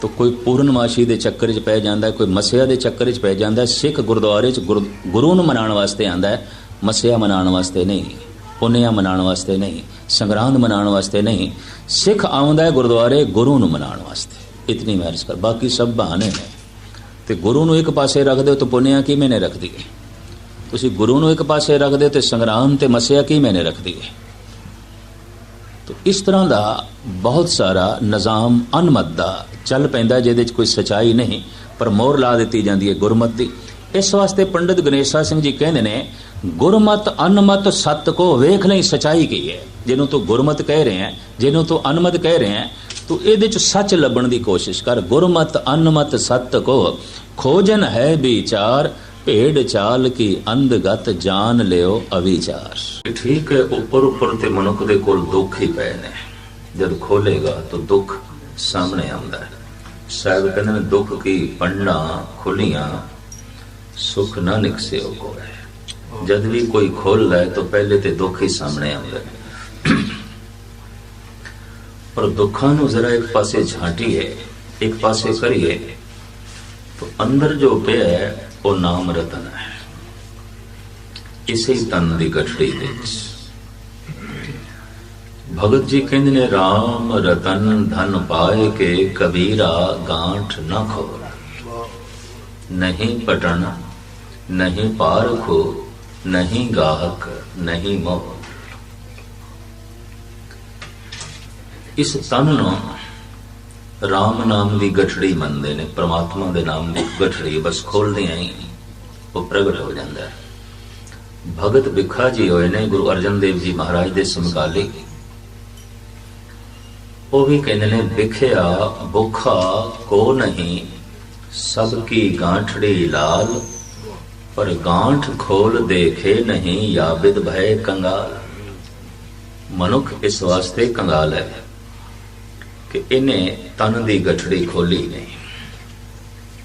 ਤਾਂ ਕੋਈ ਪੂਰਨਮਾਸ਼ੀ ਦੇ ਚੱਕਰ 'ਚ ਪੈ ਜਾਂਦਾ, ਕੋਈ ਮਸਿਆ ਦੇ ਚੱਕਰ 'ਚ ਪੈ ਜਾਂਦਾ, ਸਿੱਖ ਗੁਰਦੁਆਰੇ 'ਚ ਗੁਰ- ਗੁਰੂ ਨੂੰ ਮਨਾਉਣ ਵਾਸਤੇ ਆਂਦਾ ਹੈ, ਮਸਿਆ ਮਨਾਉਣ ਵਾਸਤੇ ਨਹੀਂ, ਪੁੰਨਿਆ ਮਨਾਉਣ ਵਾਸਤੇ ਨਹੀਂ, ਸੰਗਰਾਂਦ ਮਨਾਉਣ ਵਾਸਤੇ ਨਹੀਂ, ਸਿੱਖ ਆਉਂਦਾ ਹੈ ਗੁਰਦੁਆਰੇ ਗੁਰੂ ਨੂੰ ਮਨਾਉਣ ਵਾਸਤੇ। ਇਤਨੀ ਮੈਂ ਕਰ, ਬਾਕੀ ਸਭ ਬਹਾਨੇ ਨੇ। ਤੇ ਗੁਰੂ ਨੂੰ ਇੱਕ ਪਾਸੇ ਰੱਖ ਦਿਓ ਤਾਂ ਪੁੰਨਿਆ ਕੀ ਮੈਨੇ ਰੱਖਦੀ ਹੈ? ਤੁਸੀਂ ਗੁਰੂ ਨੂੰ ਇੱਕ ਪਾਸੇ ਰੱਖ ਦਿਓ ਤੇ ਸੰਗਰਾਂਦ ਤੇ ਮਸਿਆ ਕੀ ਮੈਨੇ ਰੱਖਦੀ ਹੈ? ਤੋ ਇਸ ਤਰ੍ਹਾਂ ਦਾ ਬਹੁਤ ਸਾਰਾ ਨਿਜ਼ਾਮ ਅਨਮਤ ਦਾ ਚੱਲ ਪੈਂਦਾ ਜਿਹਦੇ ਵਿੱਚ ਕੋਈ ਸਚਾਈ ਨਹੀਂ, ਪਰ ਮੋਹਰ ਲਾ ਦਿੱਤੀ ਜਾਂਦੀ ਹੈ ਗੁਰਮਤ ਦੀ। ਇਸ ਵਾਸਤੇ ਪੰਡਿਤ ਗਣੇਸ਼ਾ ਸਿੰਘ ਜੀ ਕਹਿੰਦੇ ਨੇ, ਗੁਰਮਤ ਅਨਮਤ ਸਤ ਕੋ ਵੇਖ ਲਈ ਸਚਾਈ ਕੀ ਹੈ? ਜਿਹਨੂੰ ਤੂੰ ਗੁਰਮਤ ਕਹਿ ਰਹੇ ਹੈ, ਜਿਹਨੂੰ ਤੂੰ ਅਨਮਤ ਕਹਿ ਰਹੇ ਹੈ, ਤੂੰ ਇਹਦੇ ਚ ਸੱਚ ਲੱਭਣ ਦੀ ਕੋਸ਼ਿਸ਼ ਕਰ। ਗੁਰਮਤ ਅਨਮਤ ਸਤ ਕੋ ਖੋਜਨ ਹੈ ਵਿਚਾਰ ਭੇਡ ਚਾਲ ਕੀ ਅੰਧਗਤ ਜਾਣ ਲਿਓ ਅਵਿਚਾਰ। ਠੀਕ ਹੈ, ਉੱਪਰ ਉੱਪਰ ਤੇ ਮਨੁੱਖ ਦੇ ਕੋਲ ਦੁੱਖ ਹੀ ਪਏ ਨੇ। ਜਦ ਖੋਲੇਗਾ ਤਾਂ ਦੁੱਖ ਸਾਹਮਣੇ ਆਉਂਦਾ ਹੈ। ਸਾਹਿਬ ਕਹਿੰਦੇ ਨੇ, ਦੁੱਖ ਕੀ ਪੰਡਾ ਖੁੱਲੀਆਂ, ਸੁਖ ਨਾ ਨਿਕਸਿਓ ਕੋਏ। ਜਦ ਵੀ ਕੋਈ ਖੋਲ ਲੈ ਤਾਂ ਪਹਿਲੇ ਤੇ ਦੁੱਖ ਹੀ ਸਾਹਮਣੇ ਆਉਂਦਾ ਹੈ। ਪਰ ਦੁੱਖਾਂ ਨੂੰ ਜ਼ਰਾ ਇੱਕ ਪਾਸੇ ਝਾਂਟੀਏ, ਇੱਕ ਪਾਸੇ ਕਰੀਏ, ਤਾਂ ਅੰਦਰ ਜੋ ਪਿਆ ਹੈ ਉਹ ਨਾਮ ਰਤਨ ਹੈ। ਇਸੇ ਤਨ ਦੀ ਗਠੜੀ ਵਿੱਚ। ਭਗਤ ਜੀ ਕਹਿੰਦੇ ਨੇ RAM ਰਤਨ ਧਨ ਪਾਏ ਕੇ ਕਬੀਰਾ ਗਾਂਠ ਨਾ ਖੋਲ ਨਹੀਂ ਪਟਣ, ਨਹੀਂ ਪਾਰਖੋ, ਨਹੀਂ ਗਾਹਕ, ਨਹੀਂ ਮੋਹ। ਇਸ ਤਨ ਨੂੰ ਰਾਮ ਨਾਮ ਦੀ ਗਠੜੀ ਮੰਨਦੇ ਨੇ, ਪ੍ਰਮਾਤਮਾ ਦੇ ਨਾਮ ਦੀ ਗਠੜੀ ਬਸ ਖੋਲਦੇ ਹੀ ਉਹ ਪ੍ਰਗਟ ਹੋ ਜਾਂਦਾ ਹੈ। ਭਗਤ ਬਿਖਾ ਜੀ ਹੋਏ ਨੇ, ਗੁਰੂ ਅਰਜਨ ਦੇਵ ਜੀ ਮਹਾਰਾਜ ਦੇ ਸਮਕਾਲੀ। ਉਹ ਵੀ ਕਹਿੰਦੇ ਨੇ ਵਿਖਿਆ ਭੁੱਖਾ ਕੋ ਨਹੀਂ, ਸਭ ਕੀ ਗਾਂਠੜੀ ਲਾਲ, ਪਰ ਗਾਂਠ ਖੋਲ ਦੇਖੇ ਨਹੀਂ ਯਾਬਿਦ ਭੈ ਕੰਗਾਲ। ਮਨੁੱਖ ਇਸ ਵਾਸਤੇ ਕੰਗਾਲ ਹੈ। ਕਿ ਇਹਨੇ ਤਨ ਦੀ ਗਠੜੀ ਖੋਲੀ ਨਹੀਂ।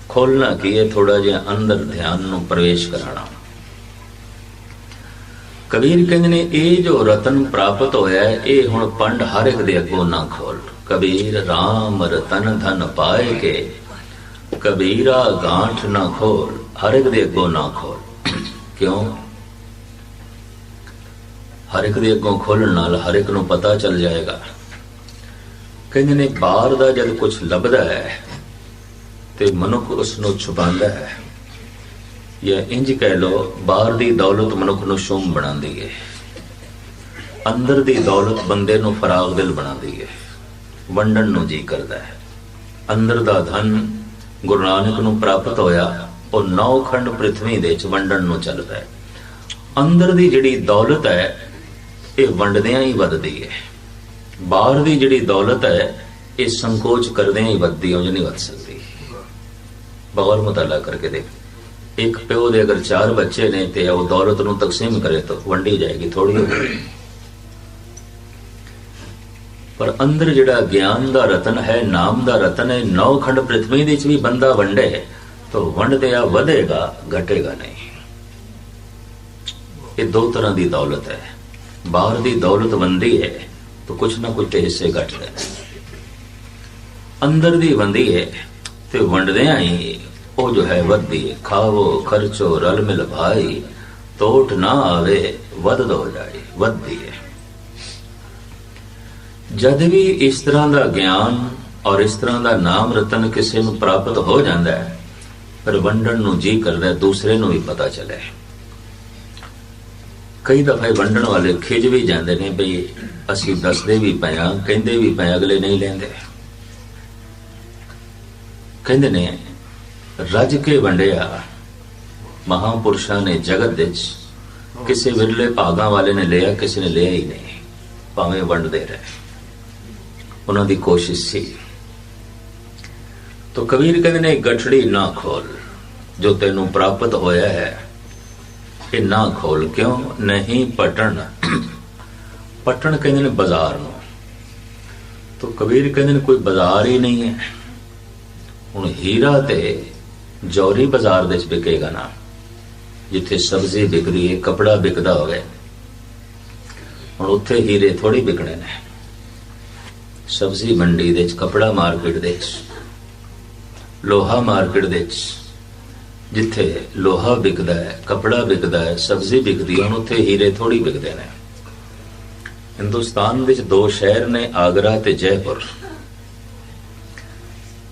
ਖੋਲਣਾ ਕੀ ਹੈ? ਥੋੜਾ ਜਿਹਾ ਅੰਦਰ ਧਿਆਨ ਨੂੰ ਪ੍ਰਵੇਸ਼ ਕਰਾਣਾ ਕਬੀਰ ਕਹਿੰਦੇ ਨੇ, ਇਹ ਜੋ ਰਤਨ ਪ੍ਰਾਪਤ ਹੋਇਆ ਹੈ, ਇਹ ਹੁਣ ਪੰਡ ਹਰ ਇੱਕ ਦੇ ਅੱਗੋਂ ਨਾ ਖੋਲ। ਕਬੀਰ RAM ਰਤਨ ਧਨ ਪਾਏ ਕੇ, ਕਬੀਰਾ ਗਾਂਠ ਨਾ ਖੋਲ, ਹਰ ਇੱਕ ਦੇ ਅੱਗੋਂ ਨਾ ਖੋਲ। ਕਿਉਂ? ਹਰ ਇੱਕ ਦੇ ਅੱਗੋਂ ਖੋਲਣ ਨਾਲ ਹਰ ਇੱਕ ਨੂੰ ਪਤਾ ਚੱਲ ਜਾਏਗਾ। ਕਹਿੰਦੇ ਨੇ, ਬਾਹਰ ਦਾ ਜਦ ਕੁਝ ਲੱਭਦਾ ਹੈ ਤੇ ਮਨੁੱਖ ਉਸ ਨੂੰ ਛੁਪਾਉਂਦਾ ਹੈ। ਜਾਂ ਇੰਜ ਕਹਿ ਲੋ ਬਾਹਰ ਦੀ ਦੌਲਤ ਮਨੁੱਖ ਨੂੰ ਸ਼ੂਮ ਬਣਾਉਂਦੀ ਹੈ। ਅੰਦਰ ਦੀ ਦੌਲਤ ਬੰਦੇ ਨੂੰ ਫਰਾਗ ਦਿਲ ਬਣਾਉਂਦੀ ਹੈ। ਵੰਡਣ ਨੂੰ ਜੀ ਕਰਦਾ ਹੈ। ਅੰਦਰ ਦਾ ਧਨ ਗੁਰੂ ਨਾਨਕ ਨੂੰ ਪ੍ਰਾਪਤ ਹੋਇਆ, ਉਹ ਨੌ ਖੰਡ ਪ੍ਰithvi ਦੇ ਵਿੱਚ ਵੰਡਣ ਨੂੰ ਚੱਲਦਾ ਹੈ। ਅੰਦਰ ਦੀ ਜਿਹੜੀ ਦੌਲਤ ਹੈ, ਇਹ ਵੰਡਦਿਆਂ ਹੀ ਵੱਧਦੀ ਹੈ। ਬਾਹਰ ਦੀ ਜਿਹੜੀ ਦੌਲਤ ਹੈ, ਇਹ ਸੰਕੋਚ ਕਰਦਿਆਂ ਹੀ ਵੱਧਦੀ ਹੈ ਉਹ ਨਹੀਂ ਵੱਧ ਸਕਦੀ। ਬਗੌਰ ਮੁਤਾਲਾ ਕਰਕੇ ਦੇਖ। ਇੱਕ ਪਿਓ ਦੇ ਅਗਰ ਚਾਰ ਬੱਚੇ ਨੇ ਤੇ ਉਹ ਦੌਲਤ ਨੂੰ ਤਕਸੀਮ ਕਰੇ ਤਾਂ ਵੰਡੀ ਜਾਏਗੀ ਥੋੜੀ ਹੋਈ ਪਰ ਅੰਦਰ ਜਿਹੜਾ ਗਿਆਨ ਦਾ ਰਤਨ ਹੈ, ਨਾਮ ਦਾ ਰਤਨ ਹੈ ਨੌ ਖੰਡ ਪ੍ਰithvi ਦੇ ਵਿੱਚ ਵੀ ਬੰਦਾ ਵੰਡੇ, ਤਾਂ ਵੰਡਦਿਆ ਵਧੇਗਾ, ਘਟੇਗਾ ਨਹੀਂ। ਇਹ ਦੋ ਤਰ੍ਹਾਂ ਦੀ ਦੌਲਤ ਹੈ। ਬਾਹਰ ਦੀ ਦੌਲਤ ਬੰਦੀ ਹੈ ਤਾਂ ਕੁਛ ਨਾ ਕੁਛ ਤੇ ਹਿੱਸੇ ਘਟਦੇ ਅੰਦਰ ਦੀ ਬੰਦੀ ਹੈ ਤੇ ਵੰਡਦਿਆਂ ਹੀ ਉਹ ਜੋ ਹੈ ਵੱਧਦੀ ਖਾਵੋ, ਖਰਚੋ, ਰਲ ਮਿਲ ਭਾਈ, ਤੋਟ ਨਾ ਆਵੇ ਵੱਧ ਹੋ ਜਾਏ, ਵੱਧਦੀ ਹੈ ਜਦ ਵੀ ਇਸ ਤਰ੍ਹਾਂ ਦਾ ਗਿਆਨ ਔਰ ਇਸ ਤਰ੍ਹਾਂ ਦਾ ਨਾਮ ਰਤਨ ਕਿਸੇ ਨੂੰ ਪ੍ਰਾਪਤ ਹੋ ਜਾਂਦਾ ਹੈ, ਪਰ ਵੰਡਣ ਨੂੰ ਜੀ ਕਰਦਾ ਦੂਸਰੇ ਨੂੰ ਵੀ ਪਤਾ ਚੱਲੇ। ਕਈ ਦਫ਼ੇ ਵੰਡਣ ਵਾਲੇ ਖਿਜ ਵੀ ਜਾਂਦੇ ਨੇ ਬਈ ਅਸੀਂ ਦੱਸਦੇ ਵੀ ਪਿਆ ਕਹਿੰਦੇ ਵੀ ਪਏ ਅਗਲੇ ਨਹੀਂ ਲੈਂਦੇ। ਕਹਿੰਦੇ ਨੇ, ਰੱਜ ਕੇ ਵੰਡਿਆ ਮਹਾਪੁਰਸ਼ਾਂ ਨੇ ਜਗਤ ਵਿੱਚ, ਕਿਸੇ ਵਿਰਲੇ ਭਾਗਾਂ ਵਾਲੇ ਨੇ ਲਿਆ, ਕਿਸੇ ਨੇ ਲਿਆ ਹੀ ਨਹੀਂ, ਭਾਵੇਂ ਵੰਡਦੇ ਰਹੇ। ਉਹਨਾਂ ਦੀ ਕੋਸ਼ਿਸ਼ ਸੀ। ਤੋ ਕਬੀਰ ਕਹਿੰਦੇ ਨੇ, ਗਠੜੀ ਨਾ ਖੋਲ, ਜੋ ਤੈਨੂੰ ਪ੍ਰਾਪਤ ਹੋਇਆ ਹੈ ਇਹ ਨਾ ਖੋਲ ਕਿਉਂ ਨਹੀਂ ਪਟਣ? ਪਟਣ ਕਹਿੰਦੇ ਨੇ ਬਾਜ਼ਾਰ ਨੂੰ। ਤੋ ਕਬੀਰ ਕਹਿੰਦੇ ਨੇ ਕੋਈ ਬਾਜ਼ਾਰ ਹੀ ਨਹੀਂ ਹੈ। ਹੁਣ ਹੀਰਾ ਤੇ ਜੌਰੀ ਬਾਜ਼ਾਰ ਦੇ ਵਿੱਚ ਵਿਕੇਗਾ ਨਾ। ਜਿੱਥੇ ਸਬਜ਼ੀ ਵਿਕਦੀ ਹੈ, ਕਪੜਾ ਵਿਕਦਾ ਹੋਵੇ। ਹੁਣ ਉੱਥੇ ਹੀਰੇ ਥੋੜੀ ਵਿਕਣੇ ਨੇ। ਸਬਜ਼ੀ ਮੰਡੀ ਦੇ ਵਿੱਚ, ਕਪੜਾ ਮਾਰਕੀਟ ਦੇ ਵਿੱਚ, ਲੋਹਾ ਮਾਰਕੀਟ ਦੇ ਵਿੱਚ। ਜਿੱਥੇ ਲੋਹਾ ਵਿਕਦਾ ਹੈ, ਕਪੜਾ ਵਿਕਦਾ ਹੈ, ਸਬਜ਼ੀ ਵਿਕਦੀ ਹੈ ਉੱਥੇ ਹੀਰੇ ਥੋੜੀ ਵਿਕਦੇ ਨੇ। ਹਿੰਦੁਸਤਾਨ ਵਿੱਚ ਦੋ ਸ਼ਹਿਰ ਨੇ, ਆਗਰਾ ਤੇ ਜੈਪੁਰ।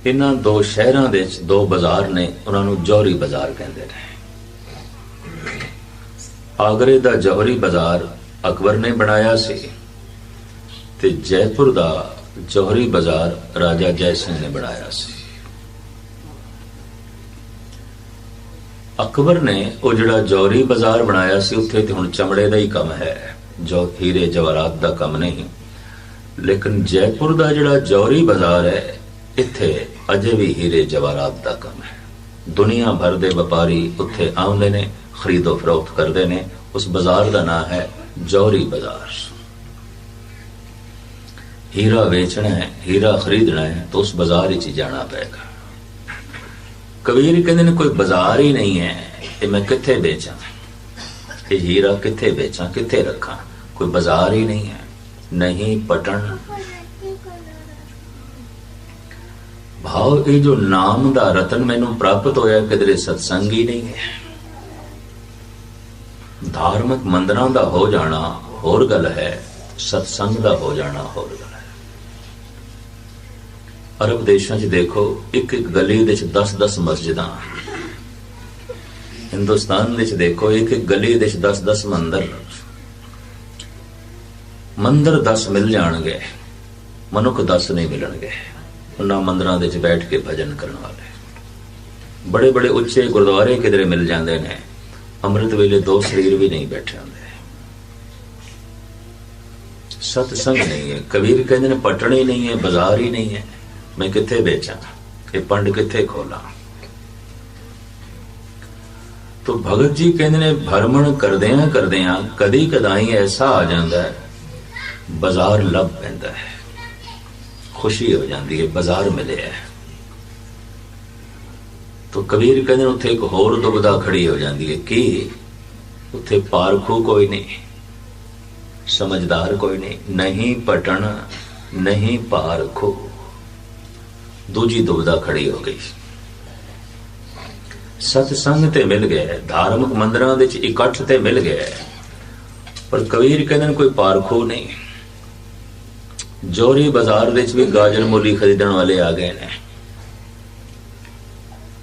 ਇਹਨਾਂ ਦੋ ਸ਼ਹਿਰਾਂ ਦੇ ਵਿੱਚ ਦੋ ਬਾਜ਼ਾਰ ਨੇ, ਉਹਨਾਂ ਨੂੰ ਜੌਹਰੀ ਬਾਜ਼ਾਰ ਕਹਿੰਦੇ ਨੇ। ਆਗਰੇ ਦਾ ਜੌਹਰੀ ਬਾਜ਼ਾਰ ਅਕਬਰ ਨੇ ਬਣਾਇਆ ਸੀ ਤੇ ਜੈਪੁਰ ਦਾ ਜੌਹਰੀ ਬਾਜ਼ਾਰ ਰਾਜਾ ਜੈ ਸਿੰਘ ਨੇ ਬਣਾਇਆ ਸੀ। ਅਕਬਰ ਨੇ ਉਹ ਜਿਹੜਾ ਜੌਹਰੀ ਬਾਜ਼ਾਰ ਬਣਾਇਆ ਸੀ, ਉੱਥੇ ਤੇ ਹੁਣ ਚਮੜੇ ਦਾ ਹੀ ਕੰਮ ਹੈ। ਜੋ ਹੀਰੇ ਜਵਾਹਰਾਤ ਦਾ ਕੰਮ ਨਹੀਂ। ਲੇਕਿਨ ਜੈਪੁਰ ਦਾ ਜਿਹੜਾ ਜੌਹਰੀ ਬਾਜ਼ਾਰ ਹੈ, ਇੱਥੇ ਅਜੇ ਵੀ ਹੀਰੇ ਜਵਾਹਰਾਤ ਦਾ ਕੰਮ ਹੈ। ਦੁਨੀਆ ਭਰ ਦੇ ਵਪਾਰੀ ਉੱਥੇ ਆਉਂਦੇ ਨੇ, ਖਰੀਦੋ ਫਰੋਖਤ ਕਰਦੇ ਨੇ। ਉਸ ਬਾਜ਼ਾਰ ਦਾ ਨਾਮ ਹੈ ਜੌਹਰੀ ਬਾਜ਼ਾਰ। ਹੀਰਾ ਵੇਚਣਾ ਹੈ, ਹੀਰਾ ਖਰੀਦਣਾ ਹੈ, ਤਾਂ ਉਸ ਬਾਜ਼ਾਰ ਵਿੱਚ ਹੀ ਜਾਣਾ ਪਏਗਾ। ਕਬੀਰ ਕਹਿੰਦੇ ਨੇ ਕੋਈ ਬਾਜ਼ਾਰ ਹੀ ਨਹੀਂ ਹੈ, ਤੇ ਮੈਂ ਕਿੱਥੇ ਵੇਚਾਂ? ਇਹ ਹੀਰਾ ਕਿੱਥੇ ਵੇਚਾਂ, ਕਿੱਥੇ ਰੱਖਾਂ? ਕੋਈ ਬਾਜ਼ਾਰ ਹੀ ਨਹੀਂ ਹੈ, ਨਹੀਂ ਪਟਣ। ਭਾਵ ਇਹ ਜੋ ਨਾਮ ਦਾ ਰਤਨ ਮੈਨੂੰ ਪ੍ਰਾਪਤ ਹੋਇਆ, ਕਿਧਰੇ ਸਤਸੰਗ ਹੀ ਨਹੀਂ ਹੈ। ਧਾਰਮਿਕ ਮੰਦਰਾਂ ਦਾ ਹੋ ਜਾਣਾ ਹੋਰ ਗੱਲ ਹੈ, ਸਤਸੰਗ ਦਾ ਹੋ ਜਾਣਾ ਹੋਰ ਗੱਲ। ਅਰਬ ਦੇਸ਼ਾਂ 'ਚ ਦੇਖੋ ਇੱਕ ਇੱਕ ਗਲੀ ਦੇ 'ਚ 10-10 ਮਸਜਿਦਾਂ। ਹਿੰਦੁਸਤਾਨ ਵਿੱਚ ਦੇਖੋ ਇੱਕ ਇੱਕ ਗਲੀ ਦੇ 'ਚ 10-10 ਮੰਦਰ। ਮੰਦਰ 10 ਮਿਲ ਜਾਣਗੇ, ਮਨੁੱਖ 10 ਨਹੀਂ ਮਿਲਣਗੇ। ਉਹਨਾਂ ਮੰਦਰਾਂ ਦੇ 'ਚ ਬੈਠ ਕੇ ਭਜਨ ਕਰਨ ਵਾਲੇ। ਬੜੇ ਬੜੇ ਉੱਚੇ ਗੁਰਦੁਆਰੇ ਕਿਧਰੇ ਮਿਲ ਜਾਂਦੇ ਨੇ, ਅੰਮ੍ਰਿਤ ਵੇਲੇ ਦੋ ਸਰੀਰ ਵੀ ਨਹੀਂ ਬੈਠੇ ਹੁੰਦੇ। ਸਤ ਸੰਗ ਨਹੀਂ ਹੈ, ਕਬੀਰ ਕਹਿੰਦੇ ਨੇ ਪਟਣ ਹੀ ਨਹੀਂ ਹੈ, ਬਾਜ਼ਾਰ ਹੀ ਨਹੀਂ ਹੈ। ਮੈਂ ਕਿੱਥੇ ਵੇਚਾਂ ਇਹ ਪੰਡ ਕਿੱਥੇ ਖੋਲਾਂ? ਤੋ ਭਗਤ ਜੀ ਕਹਿੰਦੇ ਨੇ, ਭਰਮਣ ਕਰਦਿਆਂ ਕਰਦਿਆਂ ਕਦੀ ਕਦਾਈ ਐਸਾ ਆ ਜਾਂਦਾ ਹੈ, ਬਾਜ਼ਾਰ ਲੱਭ ਪੈਂਦਾ ਹੈ। ਖੁਸ਼ੀ ਹੋ ਜਾਂਦੀ ਹੈ, ਬਾਜ਼ਾਰ ਮਿਲਿਆ ਹੈ। ਤੋ ਕਬੀਰ ਕਹਿੰਦੇ ਨੇ, ਉੱਥੇ ਇੱਕ ਹੋਰ ਦੁਬਦਾ ਖੜੀ ਹੋ ਜਾਂਦੀ ਹੈ, ਕਿ? ਉੱਥੇ ਪਾਰਖੂ ਕੋਈ ਨਹੀਂ, ਸਮਝਦਾਰ ਕੋਈ ਨਹੀਂ ਨਹੀਂ ਪਟਣ, ਨਹੀਂ ਪਾਰਖੂ। ਦੂਜੀ ਦੁਬਦਾ ਖੜੀ ਹੋ ਗਈ। ਸਤ ਸੰਗ ਤੇ ਮਿਲ ਗਏ, ਧਾਰਮਿਕ ਮੰਦਰਾਂ ਦੇ ਵਿੱਚ ਇਕੱਠ ਤੇ ਮਿਲ ਗਏ। ਪਰ ਕਬੀਰ ਕਹਿੰਦੇ ਕੋਈ ਪਾਰਖੂ ਨਹੀਂ। ਜੋਰੀ ਬਾਜ਼ਾਰ ਦੇ ਵਿੱਚ ਵੀ ਗਾਜਰ ਮੂਲੀ ਖਰੀਦਣ ਵਾਲੇ ਆ ਗਏ ਨੇ।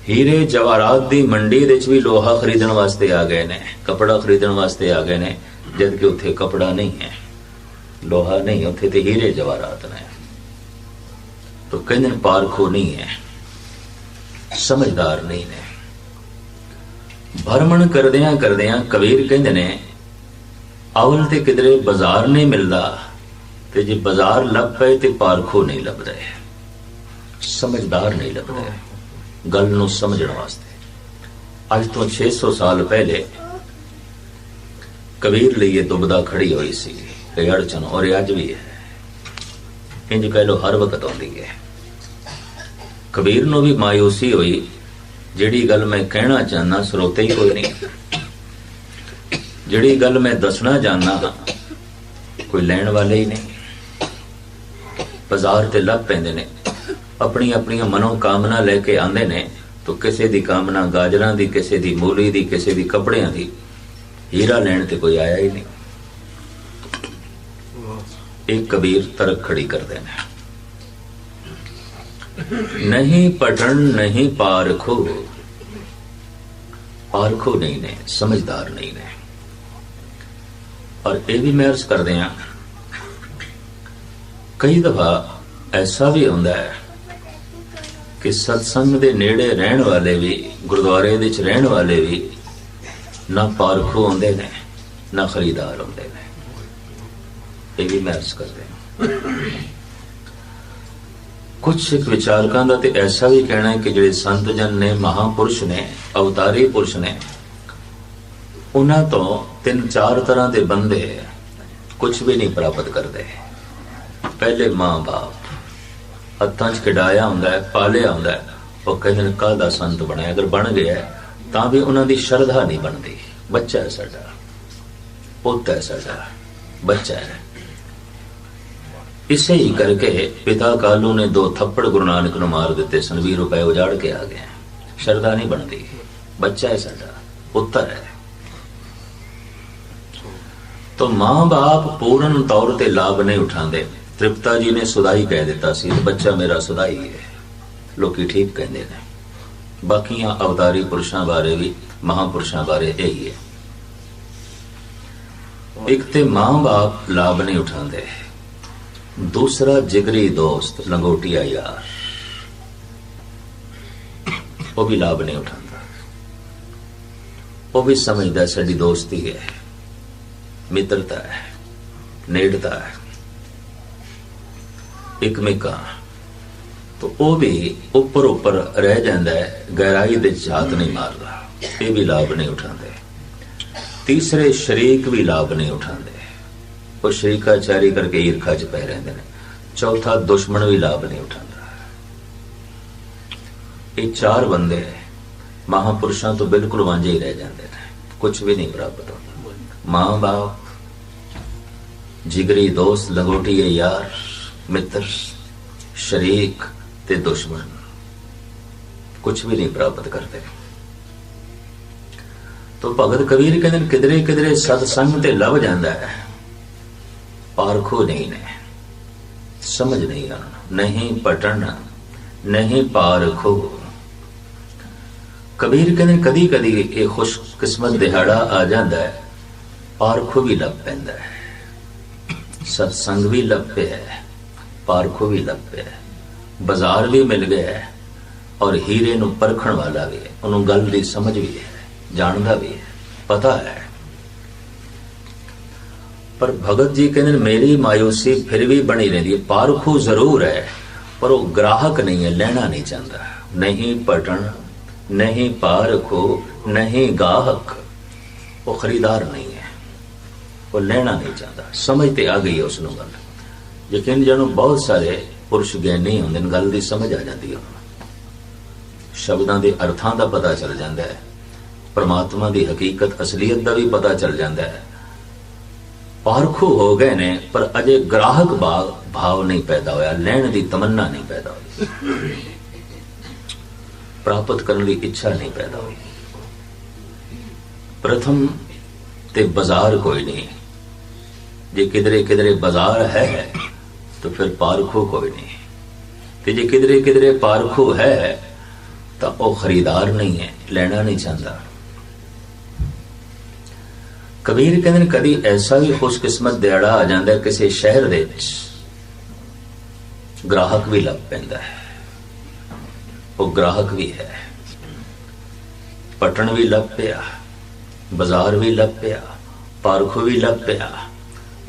ਹੀਰੇ ਜਵਾਹਰਾਤ ਦੀ ਮੰਡੀ ਦੇ ਵਿੱਚ ਵੀ ਲੋਹਾ ਖਰੀਦਣ ਵਾਸਤੇ ਆ ਗਏ ਨੇ, ਕਪੜਾ ਖਰੀਦਣ ਵਾਸਤੇ ਆ ਗਏ ਨੇ ਜਦ ਕਿ ਉੱਥੇ ਕਪੜਾ ਨਹੀਂ ਹੈ। ਲੋਹਾ ਨਹੀਂ, ਉੱਥੇ ਤੇ ਹੀਰੇ ਜਵਾਹਰਾਤ ਨੇ। तो ਕਹਿੰਦੇ ਨੇ ਪਾਰਖੋ ਨਹੀਂ ਹੈ। ਸਮਝਦਾਰ ਨਹੀਂ ਨੇ। ਭਰਮਣ ਕਰਦਿਆਂ ਕਰਦਿਆਂ ਕਬੀਰ ਕਹਿੰਦੇ ਨੇ, ਅਵਲ ਤੇ ਕਿਧਰੇ ਬਾਜ਼ਾਰ ਨਹੀਂ ਮਿਲਦਾ ਤੇ ਜੇ ਬਾਜ਼ਾਰ ਲੱਭ ਪਏ ਤੇ ਪਾਰਖੋ ਨਹੀਂ ਲੱਭਦਾ ਸਮਝਦਾਰ ਨਹੀਂ ਲੱਭਦਾ ਗੱਲ ਨੂੰ ਸਮਝਣ ਵਾਸਤੇ। ਅੱਜ ਤੋਂ 600 ਸਾਲ ਪਹਿਲੇ ਕਬੀਰ ਲਈ ਇਹ ਦੁਬਦਾ ਖੜੀ ਹੋਈ ਸੀ। ਇਹ ਅੜਚਨ, ਔਰ ਅੱਜ ਵੀ ਹੈ। ਇੰਜ ਕਹਿ ਲੋ ਹਰ ਵਕਤ ਆਉਂਦੀ ਹੈ। ਕਬੀਰ ਨੂੰ ਵੀ ਮਾਇੂਸੀ ਹੋਈ। ਜਿਹੜੀ ਗੱਲ ਮੈਂ ਕਹਿਣਾ ਚਾਹਨਾ ਸਰੋਤੇ ਹੀ ਕੋਈ ਨਹੀਂ। ਜਿਹੜੀ ਗੱਲ ਮੈਂ ਦੱਸਣਾ ਚਾਹਨਾ ਕੋਈ ਲੈਣ ਵਾਲੇ ਹੀ ਨਹੀਂ। ਬਾਜ਼ਾਰ ਤੇ ਲੱਭ ਪੈਂਦੇ ਨੇ। ਆਪਣੀ ਆਪਣੀਆਂ ਮਨੋ ਕਾਮਨਾ ਲੈ ਕੇ ਆਂਦੇ ਨੇ। ਤਾਂ ਕਿਸੇ ਦੀ ਕਾਮਨਾ ਗਾਜਰਾਂ ਦੀ, ਕਿਸੇ ਦੀ ਮੂਲੀ ਦੀ, ਕਿਸੇ ਦੀ ਕੱਪੜਿਆਂ ਦੀ। ਹੀਰਾ ਲੈਣ ਤੇ ਕੋਈ ਆਇਆ ਹੀ ਨਹੀਂ। ਇਹ ਕਬੀਰ ਤਰਕ ਖੜੀ ਕਰਦੇ ਨੇ। ਨਹੀਂ ਪਟਣ ਨਹੀਂ ਪਾਰਖੋ। ਪਾਰਖੋ ਨਹੀਂ ਨੇ, ਸਮਝਦਾਰ ਨਹੀਂ ਨੇ। ਔਰ ਇਹ ਵੀ ਮੈਂ ਅਰਜ਼ ਕਰਦੇ ਆ ਕਈ ਦਫਾ ਐਸਾ ਵੀ ਹੁੰਦਾ ਹੈ ਕਿ ਸਤਸੰਗ ਦੇ ਨੇੜੇ ਰਹਿਣ ਵਾਲੇ ਵੀ, ਗੁਰਦੁਆਰੇ ਵਿੱਚ ਰਹਿਣ ਵਾਲੇ ਵੀ ਨਾ ਪਾਰਖੋ ਹੁੰਦੇ ਨੇ, ਨਾ ਖਰੀਦਾਰ ਹੁੰਦੇ ਨੇ। ਇਹ ਵੀ ਮੈਂ ਅਰਜ਼ ਕਰਦੇ ਹਾਂ। ਕੁਝ ਇੱਕ ਵਿਚਾਰਕਾਂ ਦਾ ਤੇ ਐਸਾ ਵੀ ਕਹਿਣਾ ਹੈ ਕਿ ਜਿਹੜੇ ਸੰਤ ਜਨ ਨੇ, ਮਹਾਪੁਰਸ਼ ਨੇ, ਅਵਤਾਰੀ ਪੁਰਸ਼ ਨੇ, ਉਹਨਾਂ ਤੋਂ ਤਿੰਨ ਚਾਰ ਤਰ੍ਹਾਂ ਦੇ ਬੰਦੇ ਕੁਝ ਵੀ ਨਹੀਂ ਪ੍ਰਾਪਤ ਕਰਦੇ। ਪਹਿਲੇ ਮਾਂ-ਬਾਪ ਹੱਥਾਂ 'ਚ ਖਿਡਾਇਆ ਹੁੰਦਾ ਹੈ, ਪਾਲਿਆ ਹੁੰਦਾ ਹੈ, ਉਹ ਕਹਿੰਦੇ ਨੇ ਕੱਲ ਦਾ ਸੰਤ ਬਣਿਆ? ਅਗਰ ਬਣ ਗਿਆ ਤਾਂ ਵੀ ਉਹਨਾਂ ਦੀ ਸ਼ਰਧਾ ਨਹੀਂ ਬਣਦੀ। ਬੱਚਾ ਹੈ ਸਾਡਾ, ਪੁੱਤ ਹੈ ਸਾਡਾ, ਬੱਚਾ ਹੈ। ਇਸੇ ਹੀ ਕਰਕੇ ਪਿਤਾ ਕਾਲੂ ਨੇ ਦੋ ਥੱਪੜ ਗੁਰੂ ਨਾਨਕ ਨੂੰ ਮਾਰ ਦਿੱਤੇ ਸਨ। 20 ਰੁਪਏ ਉਜਾੜ ਕੇ ਆ ਗਏ। ਸ਼ਰਧਾ ਨਹੀਂ ਬਣਦੀ। ਬੱਚਾ ਹੈ ਸਾਡਾ, ਪੁੱਤਰ ਹੈ। ਤੋ ਮਾਂ-ਬਾਪ ਪੂਰਨ ਤੌਰ ਤੇ ਲਾਭ ਨਹੀਂ ਉਠਾਉਂਦੇ। ਤ੍ਰਿਪਤਾ ਜੀ ਨੇ ਸੁਦਾਈ ਕਹਿ ਦਿੱਤਾ ਸੀ ਬੱਚਾ ਮੇਰਾ ਸੁਦਾਈ ਹੈ। ਲੋਕੀ ਠੀਕ ਕਹਿੰਦੇ ਨੇ। ਬਾਕੀਆਂ ਅਵਤਾਰੀ ਪੁਰਸ਼ਾਂ ਬਾਰੇ ਵੀ, ਮਹਾਪੁਰਸ਼ਾਂ ਬਾਰੇ ਇਹੀ ਹੈ। ਇੱਕ ਤੇ ਮਾਂ-ਬਾਪ ਲਾਭ ਨਹੀਂ ਉਠਾਉਂਦੇ। ਦੂਸਰਾ ਜਿਗਰੀ ਦੋਸਤ ਲੰਗੋਟੀਆ ਯਾਰ। ਉਹ ਵੀ ਲਾਭ ਨਹੀਂ ਉਠਾਉਂਦਾ। ਉਹ ਵੀ ਸਮਝਦਾ ਸਾਡੀ ਦੋਸਤੀ ਹੈ। ਮਿੱਤਰਤਾ ਹੈ। ਨੇੜਤਾ ਹੈ। ਇੱਕ ਮੇਕਾ ਤੋ ਉਹ ਵੀ ਉੱਪਰ ਉੱਪਰ ਰਹਿ ਜਾਂਦਾ ਹੈ। ਗਹਿਰਾਈ ਦੇ ਝਾਤ ਨਹੀਂ ਮਾਰਦਾ। ਇਹ ਵੀ ਲਾਭ ਨਹੀਂ ਉਠਾਉਂਦੇ। ਤੀਸਰੇ ਸ਼ਰੀਕ ਵੀ ਲਾਭ ਨਹੀਂ ਉਠਾਉਂਦੇ। ਉਹ ਸ਼ਰੀਕਾਚਾਰੀ ਕਰਕੇ ਈਰਖਾ ਚ ਪੈ ਰਹਿੰਦੇ ਨੇ। ਚੌਥਾ ਦੁਸ਼ਮਣ ਵੀ ਲਾਭ ਨਹੀਂ ਉਠਾਉਂਦਾ। ਇਹ ਚਾਰ ਬੰਦੇ ਮਹਾਪੁਰਸ਼ਾਂ ਤੋਂ ਬਿਲਕੁਲ ਵਾਂਝੇ ਹੀ ਰਹਿ ਜਾਂਦੇ ਨੇ। ਕੁਝ ਵੀ ਨਹੀਂ ਪ੍ਰਾਪਤ ਹੁੰਦਾ। ਮਾਂ ਬਾਪ, ਜਿਗਰੀ ਦੋਸਤ ਲੰਗੋਟੀਏ ਯਾਰ, ਮਿੱਤਰ, ਸ਼ਰੀਕ ਤੇ ਦੁਸ਼ਮਣ। ਕੁਝ ਵੀ ਨਹੀਂ ਪ੍ਰਾਪਤ ਕਰਦੇ। ਤੋ ਭਗਤ ਕਬੀਰ ਕਹਿੰਦੇ ਨੇ ਕਿਧਰੇ ਕਿਧਰੇ ਸਤ ਸੰਗ ਤੇ ਲੱਭ ਜਾਂਦਾ ਹੈ। ਪਾਰਖੋ ਨਹੀਂ ਨੇ। ਸਮਝ ਨਹੀਂ ਆਣਾ ਨਹੀਂ ਪਟਣ, ਨਹੀਂ ਕਬੀਰ ਕਹਿੰਦੇ ਕਦੀ ਕਦੀ ਇਹ ਖੁਸ਼ ਕਿਸਮਤ ਦਿਹਾੜਾ ਆ ਜਾਂਦਾ ਹੈ। ਪਾਰਖੋ ਵੀ ਲੱਭ ਪੈਂਦਾ ਹੈ। ਸਤਸੰਗ ਵੀ ਲੱਭ ਪਿਆ ਹੈ। ਪਾਰਖੋ ਵੀ ਲੱਭ ਪਿਆ ਹੈ। ਬਾਜ਼ਾਰ ਵੀ ਮਿਲ ਗਿਆ ਹੈ। ਔਰ ਹੀਰੇ ਨੂੰ ਪਰਖਣ ਵਾਲਾ ਵੀ ਹੈ। ਉਹਨੂੰ ਗੱਲ ਦੀ ਸਮਝ ਵੀ ਹੈ। ਜਾਣਦਾ ਵੀ ਹੈ। ਪਤਾ ਹੈ। ਪਰ ਭਗਤ ਜੀ ਕਹਿੰਦੇ ਨੇ, ਮੇਰੀ ਮਾਇੂਸੀ ਫਿਰ ਵੀ ਬਣੀ ਰਹਿੰਦੀ ਹੈ। ਪਾਰਖੂ ਜ਼ਰੂਰ ਹੈ, ਪਰ ਉਹ ਗ੍ਰਾਹਕ ਨਹੀਂ ਹੈ, ਲੈਣਾ ਨਹੀਂ ਚਾਹੁੰਦਾ। ਨਹੀਂ ਪਟਣ, ਨਹੀਂ ਪਾਰਖੂ, ਨਹੀਂ ਗਾਹਕ। ਉਹ ਖਰੀਦਾਰ ਨਹੀਂ ਹੈ। ਉਹ ਲੈਣਾ ਨਹੀਂ ਚਾਹੁੰਦਾ। ਸਮਝ ਤੇ ਆ ਗਈ ਹੈ ਉਸ ਨੂੰ ਗੱਲ। ਯਕੀਨ ਜਾਣੋ, ਬਹੁਤ ਸਾਰੇ ਪੁਰਸ਼ ਗਿਆਨੀ ਹੁੰਦੇ ਨੇ, ਗੱਲ ਦੀ ਸਮਝ ਆ ਜਾਂਦੀ ਹੈ ਉਹਨਾਂ ਸ਼ਬਦਾਂ ਦੇ ਅਰਥਾਂ ਦਾ ਪਤਾ ਚੱਲ ਜਾਂਦਾ ਹੈ। ਪਰਮਾਤਮਾ ਦੀ ਹਕੀਕਤ, ਅਸਲੀਅਤ ਦਾ ਵੀ ਪਤਾ ਚੱਲ ਜਾਂਦਾ ਹੈ। ਪਾਰਖੋ ਹੋ ਗਏ ਨੇ, ਪਰ ਅਜੇ ਗ੍ਰਾਹਕ ਭਾਵ ਭਾਵ ਨਹੀਂ ਪੈਦਾ ਹੋਇਆ, ਲੈਣ ਦੀ ਤਮੰਨਾ ਨਹੀਂ ਪੈਦਾ ਹੋਈ। ਪ੍ਰਾਪਤ ਕਰਨ ਦੀ ਇੱਛਾ ਨਹੀਂ ਪੈਦਾ ਹੋਈ। ਪ੍ਰਥਮ ਤੇ ਬਾਜ਼ਾਰ ਕੋਈ ਨਹੀਂ। ਜੇ ਕਿਧਰੇ ਕਿਧਰੇ ਬਾਜ਼ਾਰ ਹੈ, ਤਾਂ ਫਿਰ ਪਾਰਖੋ ਕੋਈ ਨਹੀਂ। ਤੇ ਜੇ ਕਿਧਰੇ ਕਿਧਰੇ ਪਾਰਖੂ ਹੈ, ਤਾਂ ਉਹ ਖਰੀਦਾਰ ਨਹੀਂ ਹੈ, ਲੈਣਾ ਨਹੀਂ ਚਾਹੁੰਦਾ। ਕਬੀਰ ਕਹਿੰਦੇ ਨੇ ਕਦੀ ਐਸਾ ਵੀ ਖੁਸ਼ਕਿਸਮਤ ਦਿਹਾੜਾ ਆ ਜਾਂਦਾ ਕਿਸੇ ਸ਼ਹਿਰ ਦੇ ਵਿੱਚ। ਗ੍ਰਾਹਕ ਵੀ ਲੱਭ ਪੈਂਦਾ ਹੈ। ਉਹ ਗ੍ਰਾਹਕ ਵੀ ਹੈ। ਪਟਣ ਵੀ ਲੱਭ ਪਿਆ ਬਾਜ਼ਾਰ ਵੀ ਲੱਭ ਪਿਆ ਪਾਰਖੂ ਵੀ ਲੱਭ ਪਿਆ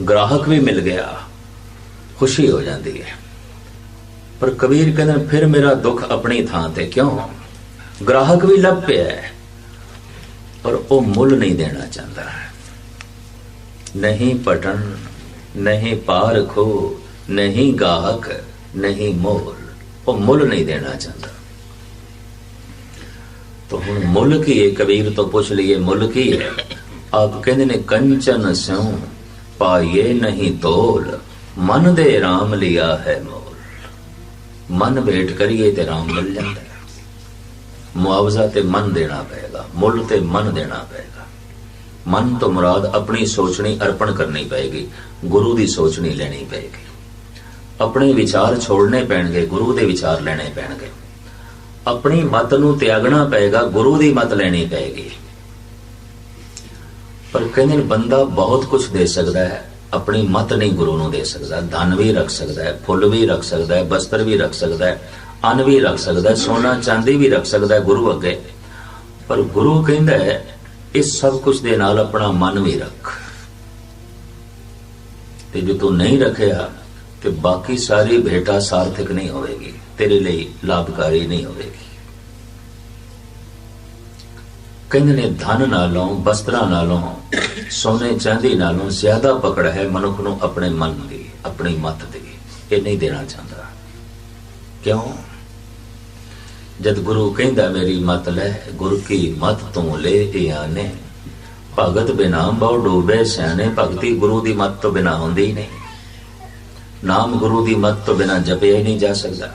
ਗ੍ਰਾਹਕ ਵੀ ਮਿਲ ਗਿਆ ਖੁਸ਼ੀ ਹੋ ਜਾਂਦੀ ਹੈ। ਪਰ ਕਬੀਰ ਕਹਿੰਦੇ ਨੇ, ਫਿਰ ਮੇਰਾ ਦੁੱਖ ਆਪਣੀ ਥਾਂ ਤੇ ਕਿਉਂ? ਗ੍ਰਾਹਕ ਵੀ ਲੱਭ ਪਿਆ ਹੈ, ਪਰ ਉਹ ਮੁੱਲ ਨਹੀਂ ਦੇਣਾ ਚਾਹੁੰਦਾ। ਨਹੀਂ ਪਟਣ, ਨਹੀਂ ਪਾਰਖੋ ਨਹੀਂ ਗਾਹਕ, ਨਹੀਂ ਮੋਲ। ਉਹ ਮੁੱਲ ਨਹੀਂ ਦੇਣਾ ਚਾਹੁੰਦਾ। ਤਾਂ ਹੁਣ ਮੁੱਲ ਕੀ ਹੈ ਕਬੀਰ ਤੋਂ ਪੁੱਛ ਲਈਏ, ਮੁੱਲ ਕੀ ਹੈ ਆਪ ਕਹਿੰਦੇ ਨੇ, ਕੰਚਨ ਸਿਉ, ਪਾਈਏ ਨਹੀਂ ਤੋਲ। ਮਨ ਦੇ ਰਾਮ ਲਿਆ ਹੈ ਮੋਲ। ਮਨ ਵੇਟ ਕਰੀਏ ਤੇ ਰਾਮ ਮਿਲ ਜਾਂਦਾ। ਮੁਆਵਜ਼ਾ ਤੇ ਮਨ ਦੇਣਾ ਪਏਗਾ, ਮੁੱਲ ਤੇ ਮਨ ਦੇਣਾ ਪਏਗਾ। ਮਨ ਤੋਂ ਮੁਰਾਦ ਆਪਣੀ ਸੋਚਣੀ ਅਰਪਣ ਕਰਨੀ ਪਏਗੀ, ਗੁਰੂ ਦੀ ਸੋਚਣੀ ਲੈਣੀ ਪਏਗੀ। ਆਪਣੇ ਵਿਚਾਰ ਛੋੜਨੇ ਪੈਣਗੇ, ਗੁਰੂ ਦੇ ਵਿਚਾਰ ਲੈਣੇ ਪੈਣਗੇ। ਆਪਣੀ ਮਤ ਨੂੰ ਤਿਆਗਣਾ ਪਏਗਾ, ਗੁਰੂ ਦੀ ਮਤ ਲੈਣੀ ਪਏਗੀ। ਪਰ ਕਹਿੰਦੇ ਨੇ ਬੰਦਾ ਬਹੁਤ ਕੁਝ ਦੇ ਸਕਦਾ ਹੈ, ਆਪਣੀ ਮਤ ਨਹੀਂ ਗੁਰੂ ਨੂੰ ਦੇ ਸਕਦਾ। ਧਨ ਵੀ ਰੱਖ ਸਕਦਾ ਹੈ, ਫੁੱਲ ਵੀ ਰੱਖ ਸਕਦਾ ਹੈ, ਬਸਤਰ ਵੀ ਰੱਖ ਸਕਦਾ ਹੈ, ਅੰਨ ਵੀ ਰੱਖ ਸਕਦਾ ਹੈ, ਸੋਨਾ ਚਾਂਦੀ ਵੀ ਰੱਖ ਸਕਦਾ ਹੈ ਗੁਰੂ ਅੱਗੇ। ਪਰ ਗੁਰੂ ਕਹਿੰਦਾ ਹੈ ਇਸ ਸਭ ਕੁਝ ਦੇ ਨਾਲ ਆਪਣਾ ਮਨ ਵੀ ਰੱਖ। ਤੇ ਜੇ ਤੂੰ ਨਹੀਂ ਰੱਖਿਆ, ਤੇ ਬਾਕੀ ਸਾਰੀ ਭੇਟਾ ਸਾਰਥਕ ਨਹੀਂ ਹੋਵੇਗੀ, ਤੇਰੇ ਲਈ ਲਾਭਕਾਰੀ ਨਹੀਂ ਹੋਵੇਗੀ। ਕਹਿੰਦੇ ਨੇ, ਧਨ ਨਾਲੋਂ ਬਸਤਰਾਂ ਨਾਲੋਂ, ਸੋਨੇ ਚਾਂਦੀ ਨਾਲੋਂ ਜ਼ਿਆਦਾ ਪਕੜ ਹੈ ਮਨੁੱਖ ਨੂੰ ਆਪਣੇ ਮਨ ਦੀ, ਆਪਣੀ ਮਤ ਦੀ। ਇਹ ਨਹੀਂ ਦੇਣਾ ਚਾਹੁੰਦਾ। ਕਿਉਂ? ਜਦ ਗੁਰੂ ਕਹਿੰਦਾ, ਮੇਰੀ ਮਤ ਲੈ, ਗੁਰ ਕੀ ਮਤ ਤੂੰ ਲੈ ਇਹ ਭਗਤ ਬਿਨਾ ਬਹੁ ਡੋਬੇ ਸਿਆਣੇ, ਭਗਤੀ ਗੁਰੂ ਦੀ ਮਤ ਤੋਂ ਬਿਨਾ ਹੁੰਦੀ ਹੀ ਨਹੀਂ। ਨਾਮ ਗੁਰੂ ਦੀ ਮਤ ਤੋਂ ਬਿਨਾ ਜਪਿਆ ਹੀ ਨਹੀਂ ਜਾ ਸਕਦਾ।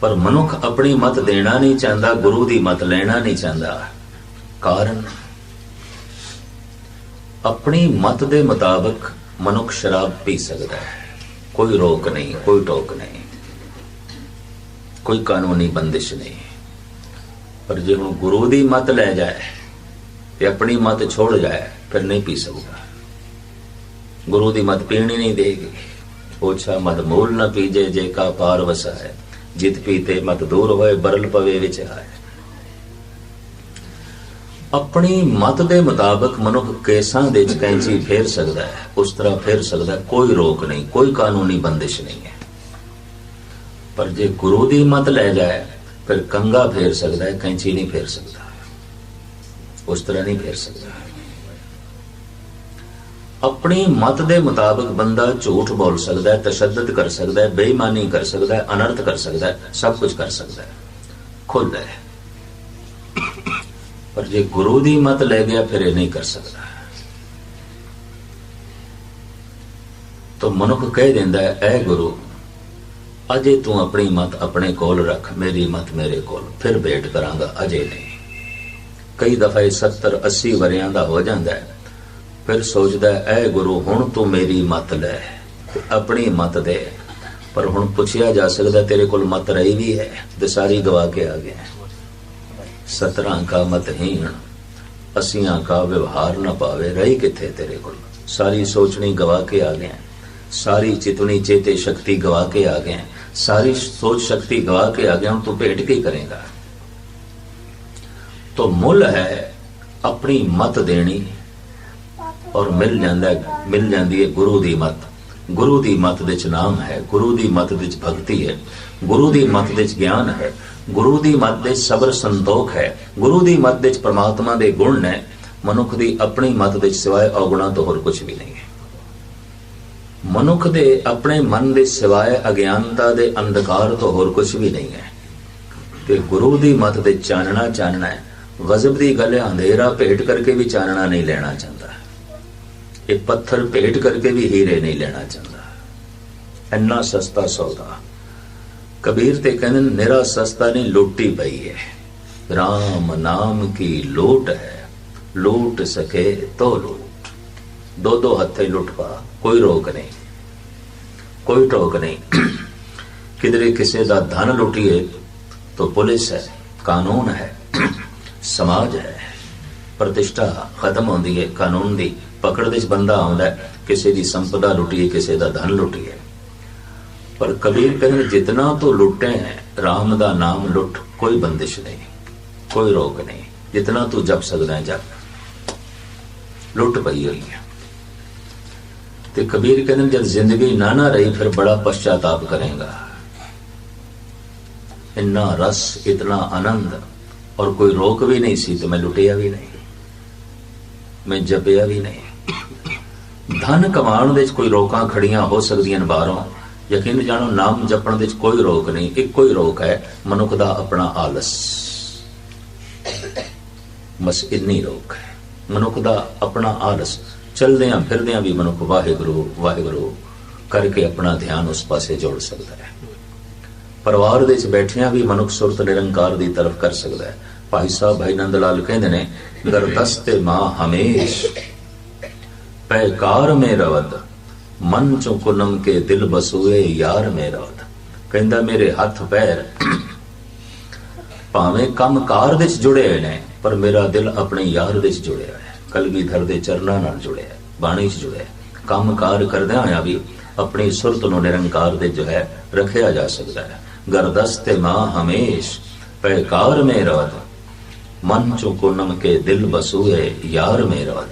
ਪਰ ਮਨੁੱਖ ਆਪਣੀ ਮਤ ਦੇਣਾ ਨਹੀਂ ਚਾਹੁੰਦਾ, ਗੁਰੂ ਦੀ ਮਤ ਲੈਣਾ ਨਹੀਂ ਚਾਹੁੰਦਾ। ਕਾਰਨ? ਆਪਣੀ ਮਤ ਦੇ ਮੁਤਾਬਕ ਮਨੁੱਖ ਸ਼ਰਾਬ ਪੀ ਸਕਦਾ ਹੈ। ਕੋਈ ਰੋਕ ਨਹੀਂ, ਕੋਈ ਟੋਕ ਨਹੀਂ। ਕੋਈ ਕਾਨੂੰਨੀ ਬੰਦਿਸ਼ ਨਹੀਂ। ਪਰ ਜੇ ਹੁਣ ਗੁਰੂ ਦੀ ਮਤ ਲੈ ਜਾਏ ਤੇ ਆਪਣੀ ਮਤ ਛੋੜ ਜਾਏ, ਫਿਰ ਨਹੀਂ ਪੀ ਸਕੂਗਾ ਗੁਰੂ ਦੀ ਮਤ ਪੀਣੀ ਨਹੀਂ ਦੇਗੀ। ਪੋਛਾ ਮਤ ਮੂਲ ਨਾ ਪੀਜੇ, ਜੇ ਕਾ ਪਾਰ ਵਸਾ ਹੈ ਜਿਤ ਪੀਤੇ ਮਤ ਦੂਰ ਹੋਏ, ਬਰਲ ਪਵੇ ਵਿੱਚ ਆਏ। ਆਪਣੀ ਮਤ ਦੇ ਮੁਤਾਬਕ ਮਨੁੱਖ ਕੇਸਾਂ ਦੇ ਚ ਕੈਂਚੀ ਫੇਰ ਸਕਦਾ ਹੈ, ਉਸ ਤਰ੍ਹਾਂ ਫੇਰ ਸਕਦਾ ਕੋਈ ਰੋਕ ਨਹੀਂ, ਕੋਈ ਕਾਨੂੰਨੀ ਬੰਦਿਸ਼ ਨਹੀਂ ਹੈ। ਪਰ ਜੇ ਗੁਰੂ ਦੀ ਮਤ ਲੈ ਜਾਏ, ਫਿਰ ਕੰਗਾ ਫੇਰ ਸਕਦਾ ਹੈ, ਕੈਂਚੀ ਨਹੀਂ ਫੇਰ ਸਕਦਾ। ਉਸ ਤਰ੍ਹਾਂ ਨਹੀਂ ਫੇਰ ਸਕਦਾ। ਆਪਣੀ ਮਤ ਦੇ ਮੁਤਾਬਕ ਬੰਦਾ ਝੂਠ ਬੋਲ ਸਕਦਾ ਹੈ, ਤਸ਼ੱਦਦ ਕਰ ਸਕਦਾ ਹੈ, ਬੇਈਮਾਨੀ ਕਰ ਸਕਦਾ ਹੈ, ਅਨਰਥ ਕਰ ਸਕਦਾ ਹੈ, ਸਭ ਕੁਝ ਕਰ ਸਕਦਾ ਹੈ। ਖੁੱਲ੍ਹ ਹੈ। ਪਰ ਜੇ ਗੁਰੂ ਦੀ ਮਤ ਲੈ ਗਿਆ, ਫਿਰ ਇਹ ਨਹੀਂ ਕਰ ਸਕਦਾ। ਤਾਂ ਮਨੁੱਖ ਕਹਿ ਦਿੰਦਾ ਹੈ, ਐ ਗੁਰੂ ਅਜੇ ਤੂੰ ਆਪਣੀ ਮਤ ਆਪਣੇ ਕੋਲ ਰੱਖ ਮੇਰੀ ਮਤ ਮੇਰੇ ਕੋਲ। ਫਿਰ ਵੇਟ ਕਰਾਂਗਾ ਅਜੇ ਨਹੀਂ। ਕਈ ਦਫਾ 70 80 ਵਰਿਆਂ ਦਾ ਹੋ ਜਾਂਦਾ ਹੈ। ਫਿਰ ਸੋਚਦਾ ਹੈ, ਐ ਗੁਰੂ ਹੁਣ ਤੂੰ ਮੇਰੀ ਮਤ ਲੈ। ਆਪਣੀ ਮਤ ਦੇ। ਪਰ ਹੁਣ ਪੁੱਛਿਆ ਜਾ ਸਕਦਾ ਤੇਰੇ ਕੋਲ ਮਤ ਰਹੀ ਵੀ ਹੈ ਤੇ ਸਾਰੀ ਗਵਾ ਕੇ ਆ ਗਿਆ ਸਤਰਾਂ ਕਾ ਮਤਹੀਣ ਅਸੀਆਂ ਕਾ ਵਿਵਹਾਰ ਨਾ ਪਾਵੇ ਰਹੀ ਕਿੱਥੇ ਤੇਰੇ ਕੋਲ? ਸਾਰੀ ਸੋਚਣੀ ਗਵਾ ਕੇ ਆ ਗਿਆ ਸਾਰੀ ਚਿਤਵਨੀ ਚੇਤੇ ਸ਼ਕਤੀ ਗਵਾ ਕੇ ਆ ਗਏ ਸਾਰੀ ਸੋਚ ਸ਼ਕਤੀ ਗਵਾ ਕੇ ਆ ਗਏ ਹੁਣ ਤੂੰ ਭੇਟ ਕੀ ਕਰੇਗਾ। ਤੋ ਮੁੱਲ ਆਪਣੀ ਮਤ ਦੇਣੀ ਔਰ ਮਿਲ ਜਾਂਦਾ ਹੈ- ਮਿਲ ਜਾਂਦੀ ਹੈ ਗੁਰੂ ਦੀ ਮਤ। ਗੁਰੂ ਦੀ ਮਤ ਵਿੱਚ ਨਾਮ ਹੈ, ਗੁਰੂ ਦੀ ਮਤ ਵਿੱਚ ਭਗਤੀ ਹੈ। ਗੁਰੂ ਦੀ ਮਤ ਵਿੱਚ ਗਿਆਨ ਹੈ, ਗੁਰੂ ਦੀ ਮਤ ਦੇ ਸਬਰ ਸੰਤੋਖ ਹੈ। ਗੁਰੂ ਦੀ ਮਤ ਵਿੱਚ ਪ੍ਰਮਾਤਮਾ ਦੇ ਗੁਣ ਨੇ, ਮਨੁੱਖ ਦੀ ਆਪਣੀ ਮਤ ਦੇ ਸਿਵਾਏ ਔਗੁਣਾਂ ਤੋਂ ਹੋਰ ਕੁਝ ਵੀ ਨਹੀਂ ਹੈ। ਮਨੁੱਖ ਦੇ ਆਪਣੇ ਮਨ ਦੇ ਸਿਵਾਏ ਅਗਿਆਨਤਾ ਦੇ ਅੰਧਕਾਰ ਤੋਂ ਹੋਰ ਕੁਝ ਵੀ ਨਹੀਂ ਹੈ। ਤੇ ਗੁਰੂ ਦੀ ਮਤ ਦੇ ਚਾਨਣਾ ਚਾਨਣਾ ਹੈ। ਗਜ਼ਬ ਦੀ ਗੱਲ ਹੈ ਅੰਧੇਰਾ ਭੇਟ ਕਰਕੇ ਵੀ ਚਾਨਣਾ ਨਹੀਂ ਲੈਣਾ ਚਾਹੁੰਦਾ। ਇਹ ਪੱਥਰ ਭੇਟ ਕਰਕੇ ਵੀ ਹੀਰੇ ਨਹੀਂ ਲੈਣਾ ਚਾਹੁੰਦਾ। ਇੰਨਾ ਸਸਤਾ ਸੌਦਾ। ਕਬੀਰ ਤੇ ਕਹਿੰਦੇ ਨੇ, ਨਿਰਾ ਸਸਤਾ ਨਹੀਂ ਲੋਟੀ ਪਈ ਹੈ। RAM ਨਾਮ ਕੀ ਲੋਟ ਹੈ ਲੋਟ ਸਕੇ ਤੋ ਲੂਟ। ਦੋ ਦੋ ਹੱਥੇ ਲੁੱਟ ਪਾ। ਕੋਈ ਰੋਕ ਨਹੀਂ। ਕੋਈ ਟੋਕ ਨਹੀਂ। ਕਿਧਰੇ ਕਿਸੇ ਦਾ ਧਨ ਲੁੱਟੀਏ ਤਾਂ ਪੁਲਿਸ ਹੈ, ਕਾਨੂੰਨ ਹੈ, ਸਮਾਜ ਹੈ। ਪ੍ਰਤਿਸ਼ਠਾ ਖਤਮ ਹੁੰਦੀ ਹੈ, ਕਾਨੂੰਨ ਦੀ ਪਕੜ ਦੇ ਬੰਦਾ ਆਉਂਦਾ ਕਿਸੇ ਦੀ ਸੰਪਦਾ ਲੁੱਟੀਏ, ਕਿਸੇ ਦਾ ਧਨ ਲੁੱਟੀਏ। ਪਰ ਕਬੀਰ ਕਹਿੰਦੇ, ਜਿਤਨਾ ਤੂੰ ਲੁੱਟੇ ਹੈ, ਰਾਮ ਦਾ ਨਾਮ ਲੁੱਟ ਕੋਈ ਬੰਦਿਸ਼ ਨਹੀਂ, ਕੋਈ ਰੋਕ ਨਹੀਂ। ਜਿਤਨਾ ਤੂੰ ਜਪ ਸਕਦਾ ਹੈ, ਜਪ। ਲੁੱਟ ਪਈ ਹੋਈ ਹੈ। ਤੇ ਕਬੀਰ ਕਹਿੰਦੇ ਨੇ, ਜਦ ਜ਼ਿੰਦਗੀ ਨਾ ਨਾ ਰਹੀ ਫਿਰ ਬੜਾ ਪਛਤਾਪ ਕਰੇਗਾ। ਇੰਨਾ ਰਸ ਇਤਨਾ ਆਨੰਦ ਔਰ ਕੋਈ ਰੋਕ ਵੀ ਨਹੀਂ ਸੀ ਤੇ ਮੈਂ ਲੁੱਟਿਆ ਵੀ ਨਹੀਂ। ਮੈਂ ਜਪਿਆ ਵੀ ਨਹੀਂ। ਧਨ ਕਮਾਉਣ ਦੇ ਵਿੱਚ ਕੋਈ ਰੋਕਾਂ ਖੜੀਆਂ ਹੋ ਸਕਦੀਆਂ ਨੇ ਬਾਹਰੋਂ। ਯਕੀਨ ਜਾਣੋ ਨਾਮ ਜਪਣ ਦੇ ਵਿੱਚ ਕੋਈ ਰੋਕ ਨਹੀਂ ਇੱਕੋ ਹੀ ਰੋਕ ਹੈ ਮਨੁੱਖ ਦਾ ਆਪਣਾ ਆਲਸ। ਬਸ ਇੰਨੀ ਰੋਕ ਹੈ। ਮਨੁੱਖ ਦਾ ਆਪਣਾ ਆਲਸ ਚਲਦਿਆਂ ਫਿਰਦਿਆਂ ਵੀ ਮਨੁੱਖ ਵਾਹਿਗੁਰੂ ਵਾਹਿਗੁਰੂ ਕਰਕੇ ਆਪਣਾ ਧਿਆਨ ਉਸ ਪਾਸੇ ਜੋੜ ਸਕਦਾ ਹੈ। ਪਰਿਵਾਰ ਦੇ ਵਿੱਚ ਬੈਠਿਆਂ ਵੀ ਮਨੁੱਖ ਸੁਰਤ ਨਿਰੰਕਾਰ ਦੀ ਤਰਫ ਕਰ ਸਕਦਾ ਹੈ। ਭਾਈ ਸਾਹਿਬ ਭਾਈ ਨੰਦ ਲਾਲ ਕਹਿੰਦੇ ਨੇ, ਗਰਦਸਤੇ ਮਾਂ ਹਮੇਸ਼ ਪੈਕਾਰ ਮੇ ਰਵਤ ਮਨ ਚੋਂ ਕੁਨਮ ਕੇ ਦਿਲ ਬਸੂਏ ਯਾਰ ਮੇ ਰਵਦ। ਕਹਿੰਦਾ, ਮੇਰੇ ਹੱਥ ਪੈਰ ਭਾਵੇਂ ਕੰਮਕਾਰ ਦੇ ਵਿੱਚ ਜੁੜੇ ਹੋਏ ਨੇ, ਪਰ ਮੇਰਾ ਦਿਲ ਆਪਣੇ ਯਾਰ ਦੇ ਵਿੱਚ ਜੁੜਿਆ ਹੈ। ਕਲਗੀਧਰ ਦੇ ਚਰਨਾਂ ਨਾਲ ਜੁੜਿਆ, ਬਾਣੀ 'ਚ ਜੁੜਿਆ। ਹੈ ਕੰਮਕਾਰ ਕਰਦਿਆਂ ਹੋਇਆ ਵੀ ਆਪਣੀ ਸੁਰਤ ਨੂੰ ਨਿਰੰਕਾਰ ਦੇ ਜੋ ਹੈ, ਰੱਖਿਆ ਜਾ ਸਕਦਾ ਹੈ। ਗਰਦਸਤੇ ਮਾਂ ਹਮੇਸ਼ ਪੈਕਾਰ ਮੇ ਰਵਦ ਮਨ ਚੋਂ ਕੁਨਮ ਕੇ ਦਿਲ ਬਸੂਏ, ਯਾਰ ਮੇ ਰਵਦ